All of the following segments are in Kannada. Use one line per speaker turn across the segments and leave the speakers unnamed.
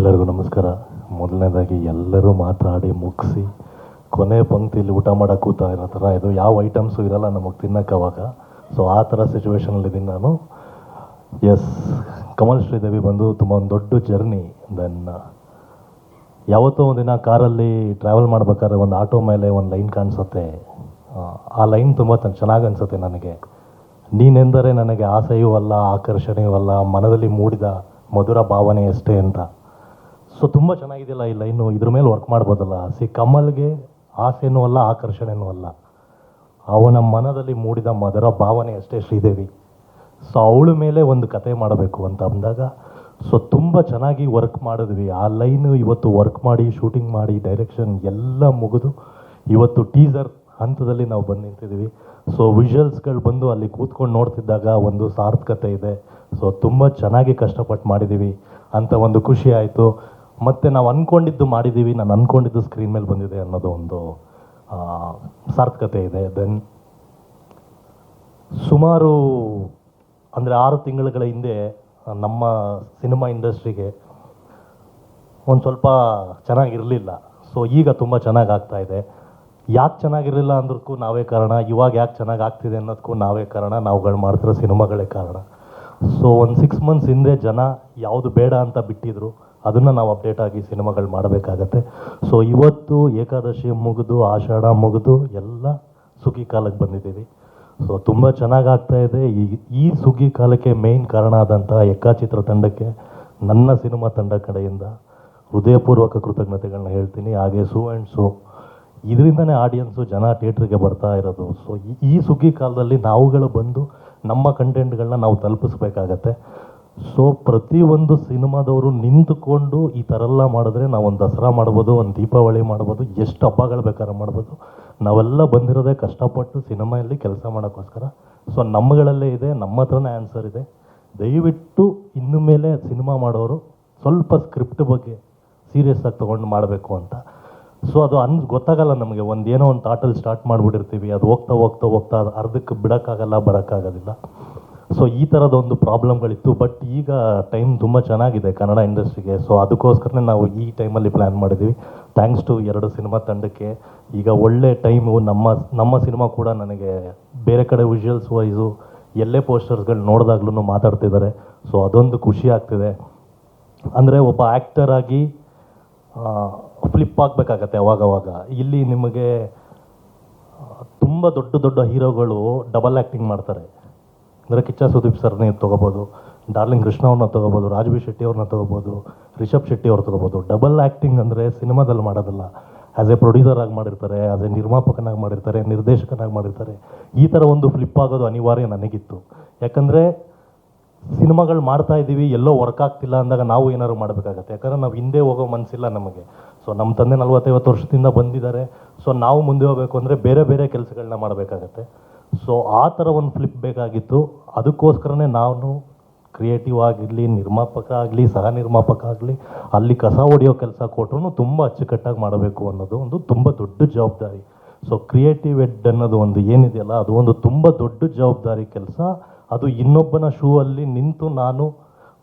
ಎಲ್ಲರಿಗೂ ನಮಸ್ಕಾರ. ಮೊದಲನೇದಾಗಿ ಎಲ್ಲರೂ ಮಾತಾಡಿ ಮುಗಿಸಿ, ಕೊನೆ ಪಂಕ್ತಿಯಲ್ಲಿ ಊಟ ಮಾಡೋಕೆ ಕೂತ ಇರೋ ಥರ ಇದು ಯಾವ ಐಟಮ್ಸು ಇರಲ್ಲ ನಮಗೆ ತಿನ್ನಕ್ಕೆ ಅವಾಗ. ಸೊ ಆ ಥರ ಸಿಚುವೇಶನಲ್ಲಿದ್ದೀನಿ ನಾನು. ಎಸ್ ಕಮಲ್ ಶ್ರೀದೇವಿ ಬಂದು ತುಂಬ ಒಂದು ದೊಡ್ಡ ಜರ್ನಿ ದೆನ್ ಯಾವತ್ತೋ ಒಂದಿನ ಕಾರಲ್ಲಿ ಟ್ರಾವೆಲ್ ಮಾಡ್ಬೇಕಾದ್ರೆ ಒಂದು ಆಟೋ ಮೇಲೆ ಒಂದು ಲೈನ್ ಕಾಣಿಸುತ್ತೆ. ಆ ಲೈನ್ ತುಂಬ ಚೆನ್ನಾಗಿ ಅನಿಸುತ್ತೆ ನನಗೆ. ನೀನೆಂದರೆ ನನಗೆ ಆಸೆಯೂ ಅಲ್ಲ, ಆಕರ್ಷಣೆಯೂ ಅಲ್ಲ, ಮನದಲ್ಲಿ ಮೂಡಿದ ಮಧುರ ಭಾವನೆ ಅಷ್ಟೇ ಅಂತ. ಸೊ ತುಂಬ ಚೆನ್ನಾಗಿದೆಯಲ್ಲ ಈ ಇನ್ನು ಇದ್ರ ಮೇಲೆ ವರ್ಕ್ ಮಾಡ್ಬೋದಲ್ಲ. ಸಿ ಕಮಲ್ಗೆ ಆಸೆನೂ ಅಲ್ಲ, ಆಕರ್ಷಣೆನೂ ಅಲ್ಲ. ಅವನ ಮನದಲ್ಲಿ ಮೂಡಿದ ಮದರ ಭಾವನೆ ಅಷ್ಟೇ ಶ್ರೀದೇವಿ. ಸೊ ಅವಳ ಮೇಲೆ ಒಂದು ಕತೆ ಮಾಡಬೇಕು ಅಂತ ಅಂದಾಗ ಸೊ ತುಂಬ ಚೆನ್ನಾಗಿ ವರ್ಕ್ ಮಾಡಿದ್ವಿ. ಆ ಲೈನು ಇವತ್ತು ವರ್ಕ್ ಮಾಡಿ ಶೂಟಿಂಗ್ ಮಾಡಿ ಡೈರೆಕ್ಷನ್ ಎಲ್ಲ ಮುಗಿದು, ಇವತ್ತು ಟೀಸರ್ ಹಂತದಲ್ಲಿ ನಾವು ಬಂದು ನಿಂತಿದ್ದೀವಿ ಸೊ ವಿಜುವಲ್ಸ್ಗಳು ಬಂದು ಅಲ್ಲಿ ಕೂತ್ಕೊಂಡು ನೋಡ್ತಿದ್ದಾಗ ಒಂದು ಸಾರ್ಥಕತೆ ಇದೆ. ಸೊ ತುಂಬ ಚೆನ್ನಾಗಿ ಕಷ್ಟಪಟ್ಟು ಮಾಡಿದ್ದೀವಿ ಅಂತ ಒಂದು ಖುಷಿ ಆಯಿತು. ಮತ್ತು ನಾವು ಅಂದ್ಕೊಂಡಿದ್ದು ಮಾಡಿದ್ದೀವಿ ನಾನು ಅಂದ್ಕೊಂಡಿದ್ದು ಸ್ಕ್ರೀನ್ ಮೇಲೆ ಬಂದಿದೆ ಅನ್ನೋದು ಒಂದು ಸಾರ್ಥಕತೆ ಇದೆ. ದೆನ್ ಸುಮಾರು, ಅಂದರೆ ಆರು ತಿಂಗಳುಗಳ ಹಿಂದೆ, ನಮ್ಮ ಸಿನಿಮಾ ಇಂಡಸ್ಟ್ರಿಗೆ ಒಂದು ಸ್ವಲ್ಪ ಚೆನ್ನಾಗಿರಲಿಲ್ಲ. ಸೊ ಈಗ ತುಂಬ ಚೆನ್ನಾಗಿ ಇದೆ. ಯಾಕೆ ಚೆನ್ನಾಗಿರಲಿಲ್ಲ ಅಂದ್ರಕ್ಕೂ ನಾವೇ ಕಾರಣ. ಇವಾಗ ಯಾಕೆ ಚೆನ್ನಾಗಿ ಆಗ್ತಿದೆ ಅನ್ನೋದಕ್ಕೂ ನಾವೇ ಕಾರಣ. ನಾವುಗಳು ಮಾಡ್ತಿರೋ ಸಿನಿಮಾಗಳೇ ಕಾರಣ. ಸೊ ಒಂದು ಸಿಕ್ಸ್ ಮಂತ್ಸ್ ಹಿಂದೆ ಜನ ಯಾವುದು ಬೇಡ ಅಂತ ಬಿಟ್ಟಿದ್ರು. ಅದನ್ನು ನಾವು ಅಪ್ಡೇಟ್ ಆಗಿ ಸಿನಿಮಾಗಳು ಮಾಡಬೇಕಾಗತ್ತೆ. ಸೊ ಇವತ್ತು ಏಕಾದಶಿ ಮುಗಿದು, ಆಷಾಢ ಮುಗಿದು, ಎಲ್ಲ ಸುಗ್ಗಿ ಕಾಲಕ್ಕೆ ಬಂದಿದ್ದೀವಿ. ಸೊ ತುಂಬ ಚೆನ್ನಾಗಿ ಆಗ್ತಾ ಇದೆ. ಈ ಈ ಸುಗ್ಗಿ ಕಾಲಕ್ಕೆ ಮೇಯ್ನ್ ಕಾರಣ ಆದಂಥ ಎಕ್ಕಾಚಿತ್ರ ತಂಡಕ್ಕೆ ನನ್ನ ಸಿನಿಮಾ ತಂಡ ಕಡೆಯಿಂದ ಹೃದಯಪೂರ್ವಕ ಕೃತಜ್ಞತೆಗಳನ್ನ ಹೇಳ್ತೀನಿ. ಹಾಗೆ ಸೂ ಆ್ಯಂಡ್ ಸೋ. ಇದರಿಂದನೇ ಆಡಿಯನ್ಸು ಜನ ಥಿಯೇಟ್ರಿಗೆ ಬರ್ತಾ ಇರೋದು. ಸೊ ಈ ಸುಗ್ಗಿ ಕಾಲದಲ್ಲಿ ನಾವುಗಳು ಬಂದು ನಮ್ಮ ಕಂಟೆಂಟ್ಗಳನ್ನ ನಾವು ತಲುಪಿಸ್ಬೇಕಾಗತ್ತೆ. ಸೊ ಪ್ರತಿಯೊಂದು ಸಿನಿಮಾದವರು ನಿಂತುಕೊಂಡು ಈ ಥರ ಎಲ್ಲ ಮಾಡಿದ್ರೆ ನಾವು ಒಂದು ದಸರಾ ಮಾಡ್ಬೋದು, ಒಂದು ದೀಪಾವಳಿ ಮಾಡ್ಬೋದು, ಎಷ್ಟು ಹಬ್ಬಗಳು ಬೇಕಾದ್ರೆ ಮಾಡ್ಬೋದು. ನಾವೆಲ್ಲ ಬಂದಿರೋದೇ ಕಷ್ಟಪಟ್ಟು ಸಿನಿಮಾಯಲ್ಲಿ ಕೆಲಸ ಮಾಡೋಕ್ಕೋಸ್ಕರ. ಸೊ ನಮ್ಮಗಳಲ್ಲೇ ಇದೆ, ನಮ್ಮ ಹತ್ರನೇ ಆನ್ಸರ್ ಇದೆ. ದಯವಿಟ್ಟು ಇನ್ನು ಮೇಲೆ ಸಿನಿಮಾ ಮಾಡೋರು ಸ್ವಲ್ಪ ಸ್ಕ್ರಿಪ್ಟ್ ಬಗ್ಗೆ ಸೀರಿಯಸ್ ಆಗಿ ತೊಗೊಂಡು ಮಾಡಬೇಕು ಅಂತ. ಸೊ ಅದು ಅನ್, ಗೊತ್ತಾಗಲ್ಲ ನಮಗೆ, ಒಂದು ಏನೋ ಒಂದು ಥಾಟಲ್ಲಿ ಸ್ಟಾರ್ಟ್ ಮಾಡಿಬಿಟ್ಟಿರ್ತೀವಿ. ಅದು ಹೋಗ್ತಾ ಹೋಗ್ತಾ ಹೋಗ್ತಾ ಅದು ಅರ್ಧಕ್ಕೆ ಬಿಡೋಕ್ಕಾಗಲ್ಲ, ಬರೋಕ್ಕಾಗೋದಿಲ್ಲ. ಸೊ ಈ ಥರದ ಒಂದು ಪ್ರಾಬ್ಲಮ್ಗಳಿತ್ತು ಬಟ್ ಈಗ ಟೈಮ್ ತುಂಬ ಚೆನ್ನಾಗಿದೆ ಕನ್ನಡ ಇಂಡಸ್ಟ್ರಿಗೆ. ಸೊ ಅದಕ್ಕೋಸ್ಕರನೇ ನಾವು ಈ ಟೈಮಲ್ಲಿ ಪ್ಲ್ಯಾನ್ ಮಾಡಿದ್ವಿ. ಥ್ಯಾಂಕ್ಸ್ ಟು ಎರಡು ಸಿನಿಮಾ ತಂಡಕ್ಕೆ. ಈಗ ಒಳ್ಳೆ ಟೈಮು ನಮ್ಮ ನಮ್ಮ ಸಿನಿಮಾ ಕೂಡ ನನಗೆ ಬೇರೆ ಕಡೆ ವಿಜುವಲ್ಸ್ ವೈಸು ಎಲ್ಲೇ ಪೋಸ್ಟರ್ಸ್ಗಳು ನೋಡಿದಾಗ್ಲೂ ಮಾತಾಡ್ತಿದ್ದಾರೆ ಸೊ ಅದೊಂದು ಖುಷಿ ಆಗ್ತಿದೆ. ಅಂದರೆ ಒಬ್ಬ ಆ್ಯಕ್ಟರಾಗಿ ಫ್ಲಿಪ್ ಆಗಬೇಕಾಗತ್ತೆ ಅವಾಗವಾಗ. ಇಲ್ಲಿ ನಿಮಗೆ ತುಂಬ ದೊಡ್ಡ ದೊಡ್ಡ ಹೀರೋಗಳು ಡಬಲ್ ಆ್ಯಕ್ಟಿಂಗ್ ಮಾಡ್ತಾರೆ. ಅಂದರೆ ಕಿಚ್ಚ ಸುದೀಪ್ ಸರ್ನೇ ತೊಗೋಬೋದು, ಡಾರ್ಲಿಂಗ್ ಕೃಷ್ಣ ಅವ್ರನ್ನ ತೊಗೋಬೋದು ರಾಜ್ಬಿ ಶೆಟ್ಟಿ ಅವ್ರನ್ನ ತೊಗೋಬೋದು, ರಿಷಬ್ ಶೆಟ್ಟಿ ಅವ್ರು ತೊಗೋಬೋದು. ಡಬಲ್ ಆ್ಯಕ್ಟಿಂಗ್ ಅಂದರೆ ಸಿನಿಮಾದಲ್ಲಿ ಮಾಡೋದಲ್ಲ. ಆ್ಯಸ್ ಎ ಪ್ರೊಡ್ಯೂಸರ್ ಆಗಿ ಮಾಡಿರ್ತಾರೆ ಆ್ಯಸ್ ಎ ನಿರ್ಮಾಪಕನಾಗಿ ಮಾಡಿರ್ತಾರೆ, ನಿರ್ದೇಶಕನಾಗಿ ಮಾಡಿರ್ತಾರೆ. ಈ ಥರ ಒಂದು ಫ್ಲಿಪ್ ಆಗೋದು ಅನಿವಾರ್ಯ ನನಗಿತ್ತು. ಯಾಕಂದರೆ ಸಿನಿಮಾಗಳು ಮಾಡ್ತಾ ಇದ್ದೀವಿ, ಎಲ್ಲೋ ವರ್ಕ್ ಆಗ್ತಿಲ್ಲ ಅಂದಾಗ ನಾವು ಏನಾದ್ರು ಮಾಡಬೇಕಾಗತ್ತೆ. ಯಾಕಂದರೆ ನಾವು ಹಿಂದೆ ಹೋಗೋ ಮನಸ್ಸಿಲ್ಲ ನಮಗೆ. ಸೊ ನಮ್ಮ ತಂದೆ ನಲ್ವತ್ತೈವತ್ತು ವರ್ಷದಿಂದ ಬಂದಿದ್ದಾರೆ. ಸೊ ನಾವು ಮುಂದೆ ಹೋಗಬೇಕು ಅಂದರೆ ಬೇರೆ ಬೇರೆ ಕೆಲಸಗಳನ್ನ ಮಾಡಬೇಕಾಗತ್ತೆ. ಸೊ ಆ ಥರ ಒಂದು ಫ್ಲಿಪ್ ಬೇಕಾಗಿತ್ತು. ಅದಕ್ಕೋಸ್ಕರನೇ ನಾನು ಕ್ರಿಯೇಟಿವ್ ಆಗಿರಲಿ, ನಿರ್ಮಾಪಕ ಆಗಲಿ, ಸಹ ನಿರ್ಮಾಪಕ ಆಗಲಿ, ಅಲ್ಲಿ ಕಸ ಹೊಡೆಯೋ ಕೆಲಸ ಕೊಟ್ಟರು ತುಂಬ ಅಚ್ಚುಕಟ್ಟಾಗಿ ಮಾಡಬೇಕು ಅನ್ನೋದು ಒಂದು ತುಂಬ ದೊಡ್ಡ ಜವಾಬ್ದಾರಿ. ಸೊ ಕ್ರಿಯೇಟಿವ್ ಎಡ್ ಅನ್ನೋದು ಒಂದು ಏನಿದೆಯಲ್ಲ, ಅದು ಒಂದು ತುಂಬ ದೊಡ್ಡ ಜವಾಬ್ದಾರಿ ಕೆಲಸ. ಅದು ಇನ್ನೊಬ್ಬನ ಶೂ ಅಲ್ಲಿ ನಿಂತು ನಾನು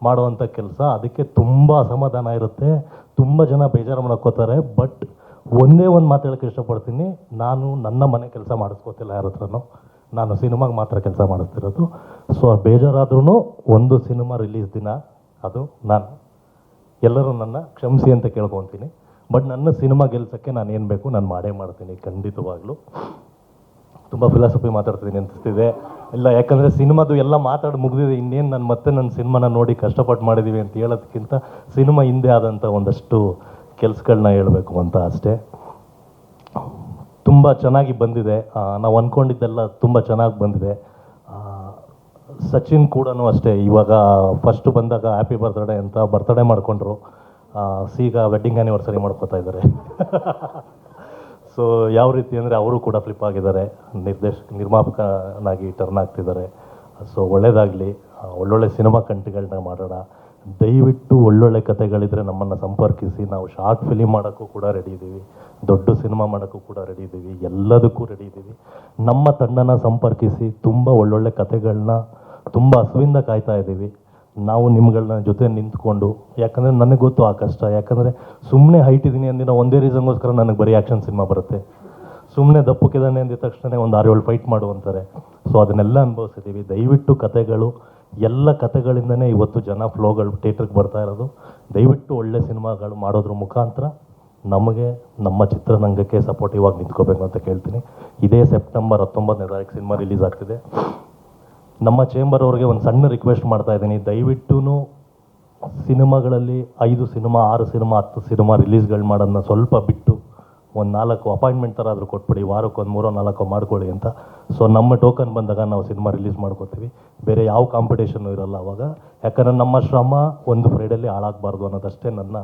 ಮಾಡುವಂಥ ಕೆಲಸ. ಅದಕ್ಕೆ ತುಂಬ ಅಸಮಾಧಾನ ಇರುತ್ತೆ. ತುಂಬ ಜನ ಬೇಜಾರು ಮಾಡ್ಕೋತಾರೆ. ಬಟ್ ಒಂದೇ ಒಂದು ಮಾತು ಹೇಳೋಕ್ಕೆ ಇಷ್ಟಪಡ್ತೀನಿ. ನಾನು ನನ್ನ ಮನೆ ಕೆಲಸ ಮಾಡಿಸ್ಕೋತಿಲ್ಲ ಯಾರ ಹತ್ರನೂ. ನಾನು ಸಿನಿಮಾಗೆ ಮಾತ್ರ ಕೆಲಸ ಮಾಡಿಸ್ತಿರೋದು. ಸೊ ಬೇಜಾರಾದ್ರೂ ಒಂದು ಸಿನಿಮಾ ರಿಲೀಸ್ ದಿನ ಅದು ನಾನು. ಎಲ್ಲರೂ ನನ್ನ ಕ್ಷಮಿಸಿ ಅಂತ ಕೇಳ್ಕೊತೀನಿ. ಬಟ್ ನನ್ನ ಸಿನಿಮಾ ಗೆಲ್ಸೋಕ್ಕೆ ನಾನು ಏನು ಬೇಕು ನಾನು ಮಾಡೇ ಮಾಡ್ತೀನಿ, ಖಂಡಿತವಾಗ್ಲೂ. ತುಂಬ ಫಿಲಾಸಫಿ ಮಾತಾಡ್ತೀನಿ ಅನಿಸ್ತಿದೆ. ಇಲ್ಲ, ಯಾಕಂದರೆ ಸಿನಿಮಾದು ಎಲ್ಲ ಮಾತಾಡಿ ಮುಗಿದಿದೆ. ಇನ್ನೇನು ನಾನು ಮತ್ತೆ ನನ್ನ ಸಿನಿಮಾನ ನೋಡಿ ಕಷ್ಟಪಟ್ಟು ಮಾಡಿದ್ದೀವಿ ಅಂತ ಹೇಳೋದಕ್ಕಿಂತ ಸಿನಿಮಾ ಹಿಂದೆ ಆದಂಥ ಒಂದಷ್ಟು ಕೆಲಸಗಳನ್ನ ಹೇಳಬೇಕು ಅಂತ ಅಷ್ಟೇ. ತುಂಬ ಚೆನ್ನಾಗಿ ಬಂದಿದೆ. ನಾವು ಅಂದ್ಕೊಂಡಿದ್ದೆಲ್ಲ ತುಂಬ ಚೆನ್ನಾಗಿ ಬಂದಿದೆ. ಸಚಿನ್ ಕೂಡ ಅಷ್ಟೇ, ಇವಾಗ ಫಸ್ಟ್ ಬಂದಾಗ ಹ್ಯಾಪಿ ಬರ್ತ್ಡೇ ಅಂತ ಬರ್ತ್ಡೇ ಮಾಡಿಕೊಂಡ್ರು. ಸೀಗ ವೆಡ್ಡಿಂಗ್ ಆ್ಯನಿವರ್ಸರಿ ಮಾಡ್ಕೋತಾ ಇದ್ದಾರೆ. ಸೊ ಯಾವ ರೀತಿ ಅಂದರೆ ಅವರು ಕೂಡ ಫ್ಲಿಪ್ ಆಗಿದ್ದಾರೆ. ನಿರ್ದೇಶಕ ನಿರ್ಮಾಪಕನಾಗಿ ಟರ್ನ್ ಆಗ್ತಿದ್ದಾರೆ. ಸೊ ಒಳ್ಳೇದಾಗಲಿ. ಒಳ್ಳೊಳ್ಳೆ ಸಿನಿಮಾ ಕಂಟಿಗಳನ್ನ ಮಾಡೋಣ. ದಯವಿಟ್ಟು ಒಳ್ಳೊಳ್ಳೆ ಕಥೆಗಳಿದ್ರೆ ನಮ್ಮನ್ನು ಸಂಪರ್ಕಿಸಿ. ನಾವು ಶಾರ್ಟ್ ಫಿಲಿಮ್ ಮಾಡೋಕ್ಕೂ ಕೂಡ ರೆಡಿ ಇದ್ದೀವಿ ದೊಡ್ಡ ಸಿನಿಮಾ ಮಾಡೋಕ್ಕೂ ಕೂಡ ರೆಡಿ ಇದ್ದೀವಿ ಎಲ್ಲದಕ್ಕೂ ರೆಡಿ ಇದ್ದೀವಿ ನಮ್ಮ ತಂಡನ ಸಂಪರ್ಕಿಸಿ ತುಂಬ ಒಳ್ಳೊಳ್ಳೆ ಕಥೆಗಳನ್ನ ತುಂಬ ಹಸುವಿಂದ ಕಾಯ್ತಾ ಇದ್ದೀವಿ ನಾವು ನಿಮ್ಗಳನ್ನ ಜೊತೆ ನಿಂತ್ಕೊಂಡು, ಯಾಕಂದರೆ ನನಗೆ ಗೊತ್ತು ಆ ಕಷ್ಟ. ಯಾಕಂದರೆ ಸುಮ್ಮನೆ ಹೈಟ್ ಇದ್ದೀನಿ ಅಂದಿನ ಒಂದೇ ರೀಸನ್ಗೋಸ್ಕರ ನನಗೆ ಬರೀ ಆ್ಯಕ್ಷನ್ ಸಿನಿಮಾ ಬರುತ್ತೆ. ಸುಮ್ಮನೆ ದಪ್ಪಕ್ಕಿದ್ದಾನೆ ಅಂದಿದ ತಕ್ಷಣ ಒಂದು ಆರು ಏಳು ಫೈಟ್ ಮಾಡು ಅಂತಾರೆ ಸೊ ಅದನ್ನೆಲ್ಲ ಅನುಭವಿಸಿದ್ದೀವಿ ದಯವಿಟ್ಟು ಕತೆಗಳು ಎಲ್ಲ ಕಥೆಗಳಿಂದನೇ ಇವತ್ತು ಜನ ಫ್ಲೋಗಳು ಥಿಯೇಟ್ರಿಗೆ ಬರ್ತಾ ಇರೋದು. ದಯವಿಟ್ಟು ಒಳ್ಳೆ ಸಿನಿಮಾಗಳು ಮಾಡೋದ್ರ ಮುಖಾಂತರ ನಮಗೆ ನಮ್ಮ ಚಿತ್ರರಂಗಕ್ಕೆ ಸಪೋರ್ಟಿವ್ ಆಗಿ ನಿಂತ್ಕೋಬೇಕು ಅಂತ ಕೇಳ್ತೀನಿ. ಇದೇ ಸೆಪ್ಟೆಂಬರ್ ಹತ್ತೊಂಬತ್ತನೇ ತಾರೀಕು ಸಿನಿಮಾ ರಿಲೀಸ್ ಆಗ್ತಿದೆ. ನಮ್ಮ ಚೇಂಬರ್ ಅವ್ರಿಗೆ ಒಂದು ಸಣ್ಣ ರಿಕ್ವೆಸ್ಟ್ ಮಾಡ್ತಾ ಇದ್ದೀನಿ. ದಯವಿಟ್ಟು ಸಿನಿಮಾಗಳಲ್ಲಿ ಐದು ಸಿನಿಮಾ, ಆರು ಸಿನಿಮಾ, ಹತ್ತು ಸಿನಿಮಾ ರಿಲೀಸ್ಗಳು ಮಾಡೋದನ್ನ ಸ್ವಲ್ಪ ಬಿಟ್ಟು ಒಂದು ನಾಲ್ಕು ಅಪಾಯಿಂಟ್ಮೆಂಟ್ ಥರ ಆದರೂ ಕೊಟ್ಬಿಡಿ, ವಾರಕ್ಕೆ ಒಂದು ಮೂರೋ ನಾಲ್ಕು ಮಾಡ್ಕೊಳ್ಳಿ ಅಂತ. ಸೊ ನಮ್ಮ ಟೋಕನ್ ಬಂದಾಗ ನಾವು ಸಿನಿಮಾ ರಿಲೀಸ್ ಮಾಡ್ಕೋತೀವಿ. ಬೇರೆ ಯಾವ ಕಾಂಪಿಟೇಷನ್ನು ಇರೋಲ್ಲ ಅವಾಗ. ಯಾಕಂದರೆ ನಮ್ಮ ಶ್ರಮ ಒಂದು ಫ್ರೈಡಲ್ಲಿ ಹಾಳಾಗಬಾರ್ದು ಅನ್ನೋದಷ್ಟೇ ನನ್ನ